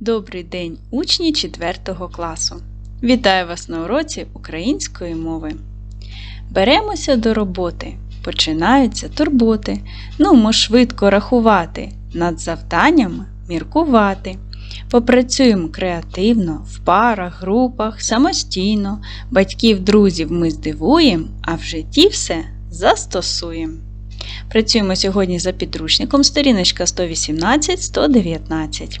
Добрий день, учні 4 класу! Вітаю вас на уроці української мови. Беремося до роботи. Починаються турботи. Нумо швидко рахувати, над завданнями міркувати. Попрацюємо креативно, в парах, групах, самостійно. Батьків, друзів ми здивуємо, а в житті все застосуємо. Працюємо сьогодні за підручником сторіночка 118-119.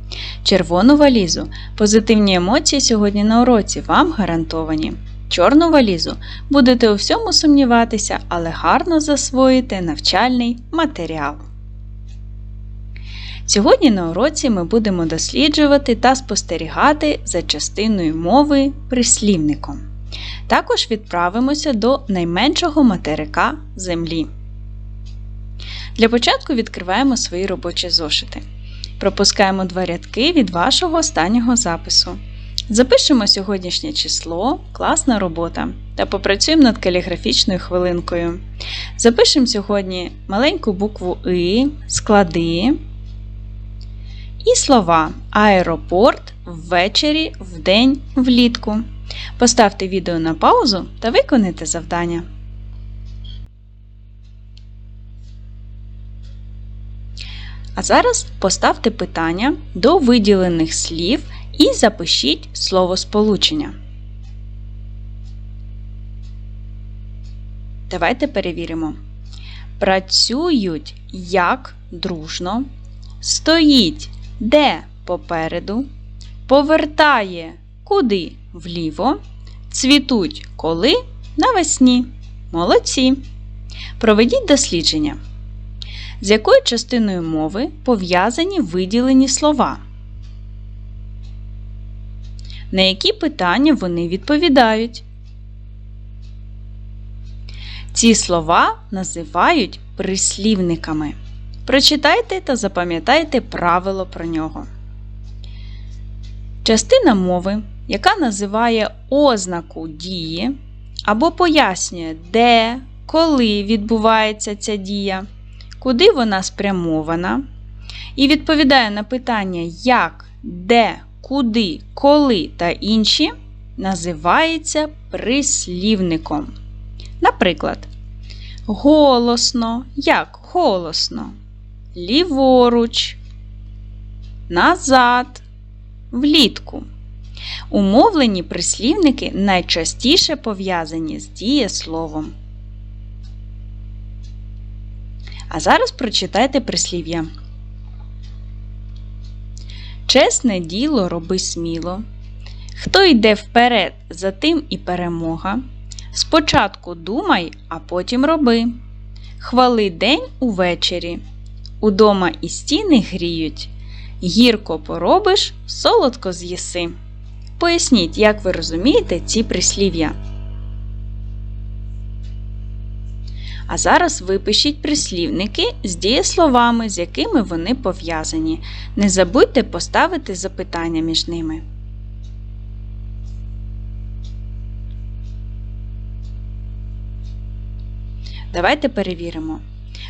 Червону валізу позитивні емоції сьогодні на уроці вам гарантовані. Чорну валізу будете у всьому сумніватися, але гарно засвоїте навчальний матеріал. Сьогодні на уроці ми будемо досліджувати та спостерігати за частиною мови прислівником. Також відправимося до найменшого материка Землі. Для початку відкриваємо свої робочі зошити. Пропускаємо два рядки від вашого останнього запису. Запишемо сьогоднішнє число, класна робота та попрацюємо над каліграфічною хвилинкою. Запишемо сьогодні маленьку букву И, склади і слова аеропорт ввечері, вдень, влітку. Поставте відео на паузу та виконайте завдання. А зараз поставте питання до виділених слів і запишіть словосполучення. Давайте перевіримо. Працюють як дружно, стоїть де попереду, повертає куди вліво, цвітуть коли навесні. Молодці. Проведіть дослідження. З якою частиною мови пов'язані виділені слова? На які питання вони відповідають? Ці слова називають прислівниками. Прочитайте та запам'ятайте правило про нього. Частина мови, яка називає ознаку дії або пояснює, де, коли відбувається ця дія, куди вона спрямована, і відповідає на питання як, де, куди, коли та інші, називається прислівником. Наприклад, голосно, як голосно, ліворуч, назад, влітку. Умовлені прислівники найчастіше пов'язані з дієсловом. А зараз прочитайте прислів'я. Чесне діло роби сміло. Хто йде вперед, за тим і перемога. Спочатку думай, а потім роби. Хвали день увечері. Удома і стіни гріють. Гірко поробиш, солодко з'їси. Поясніть, як ви розумієте ці прислів'я. А зараз випишіть прислівники з дієсловами, з якими вони пов'язані. Не забудьте поставити запитання між ними. Давайте перевіримо.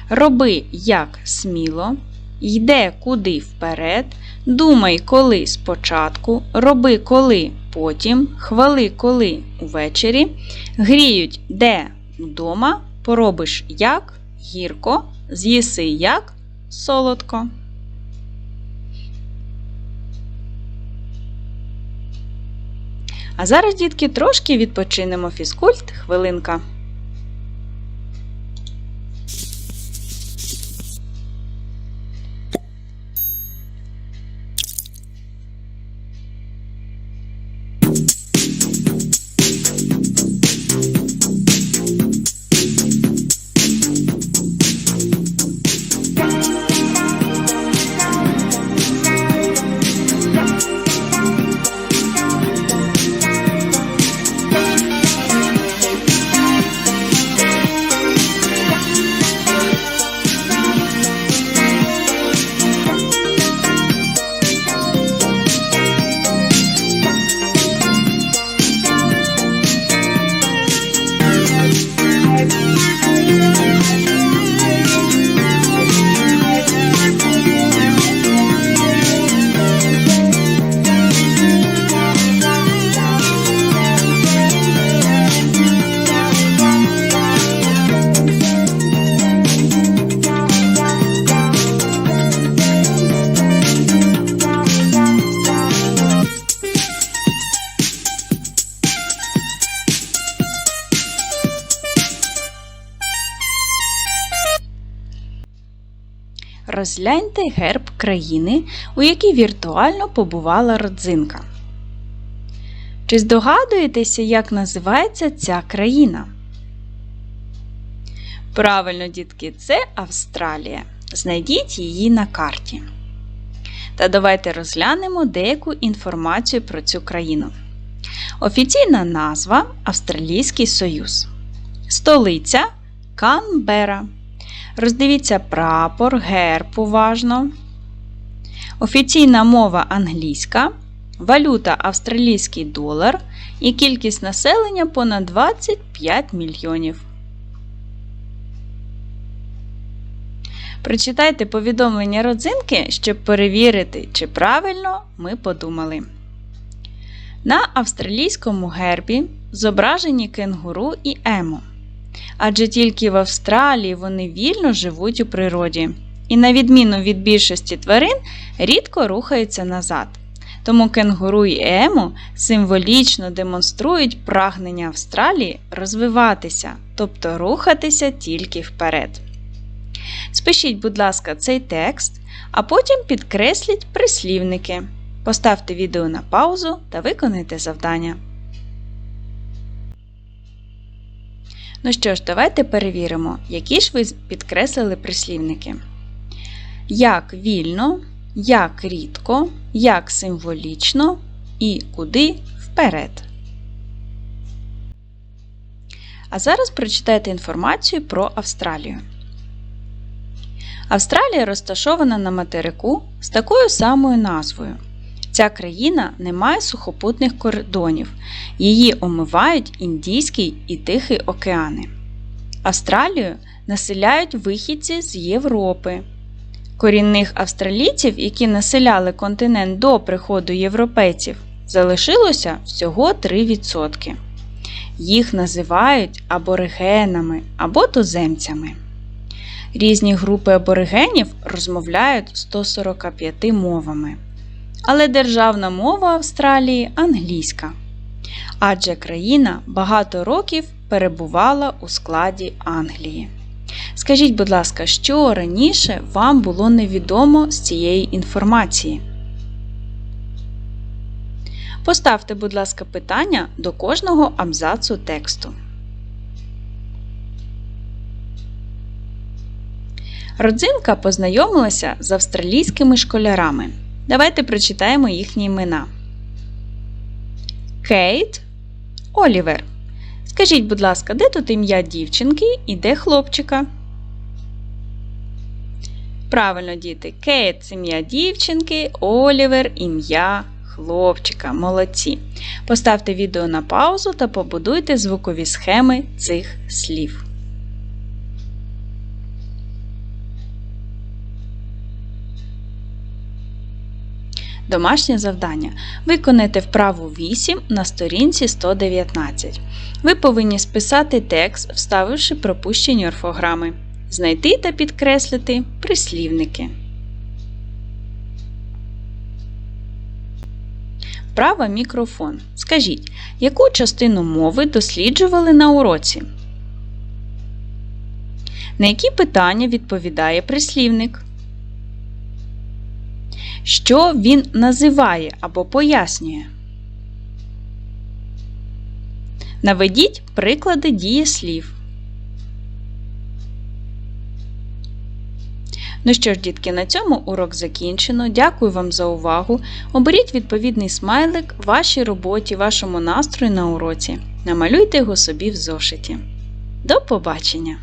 Роби як сміло, йде куди вперед, думай коли спочатку, роби коли потім, хвали коли увечері, гріють де вдома, поробиш як гірко, з'їси як солодко. А зараз, дітки, трошки відпочинемо фізкульт, хвилинка. Розгляньте герб країни, у якій віртуально побувала родзинка. Чи здогадуєтеся, як називається ця країна? Правильно, дітки, це Австралія. Знайдіть її на карті. Та давайте розглянемо деяку інформацію про цю країну. Офіційна назва Австралійський Союз. Столиця Канбера. Роздивіться прапор, герб уважно. Офіційна мова англійська, валюта австралійський долар і кількість населення понад 25 мільйонів. Прочитайте повідомлення родзинки, щоб перевірити, чи правильно ми подумали. На австралійському гербі зображені кенгуру і ему. Адже тільки в Австралії вони вільно живуть у природі і, на відміну від більшості тварин, рідко рухаються назад. Тому кенгуру і ему символічно демонструють прагнення Австралії розвиватися, тобто рухатися тільки вперед. Спишіть, будь ласка, цей текст, а потім підкресліть прислівники. Поставте відео на паузу та виконайте завдання. Ну що ж, давайте перевіримо, які ж ви підкреслили прислівники. Як вільно, як рідко, як символічно і куди вперед. А зараз прочитайте інформацію про Австралію. Австралія розташована на материку з такою самою назвою. Ця країна не має сухопутних кордонів, її омивають Індійський і Тихий океани. Австралію населяють вихідці з Європи. Корінних австралійців, які населяли континент до приходу європейців, залишилося всього 3%. Їх називають аборигенами або туземцями. Різні групи аборигенів розмовляють 145 мовами. Але державна мова Австралії англійська. Адже країна багато років перебувала у складі Англії. Скажіть, будь ласка, що раніше вам було невідомо з цієї інформації? Поставте, будь ласка, питання до кожного абзацу тексту. Родзинка познайомилася з австралійськими школярами. Давайте прочитаємо їхні імена. Кейт Олівер. Скажіть, будь ласка, де тут ім'я дівчинки і де хлопчика? Правильно, діти. Кейт це ім'я дівчинки, Олівер ім'я хлопчика. Молодці. Поставте відео на паузу та побудуйте звукові схеми цих слів. Домашнє завдання. Виконайте вправу 8 на сторінці 119. Ви повинні списати текст, вставивши пропущені орфограми. Знайти та підкреслити прислівники. Вправа мікрофон. Скажіть, яку частину мови досліджували на уроці? На які питання відповідає прислівник? Що він називає або пояснює. Наведіть приклади дієслів. Ну що ж, дітки, на цьому урок закінчено. Дякую вам за увагу. Оберіть відповідний смайлик вашій роботі, вашому настрою на уроці. Намалюйте його собі в зошиті. До побачення!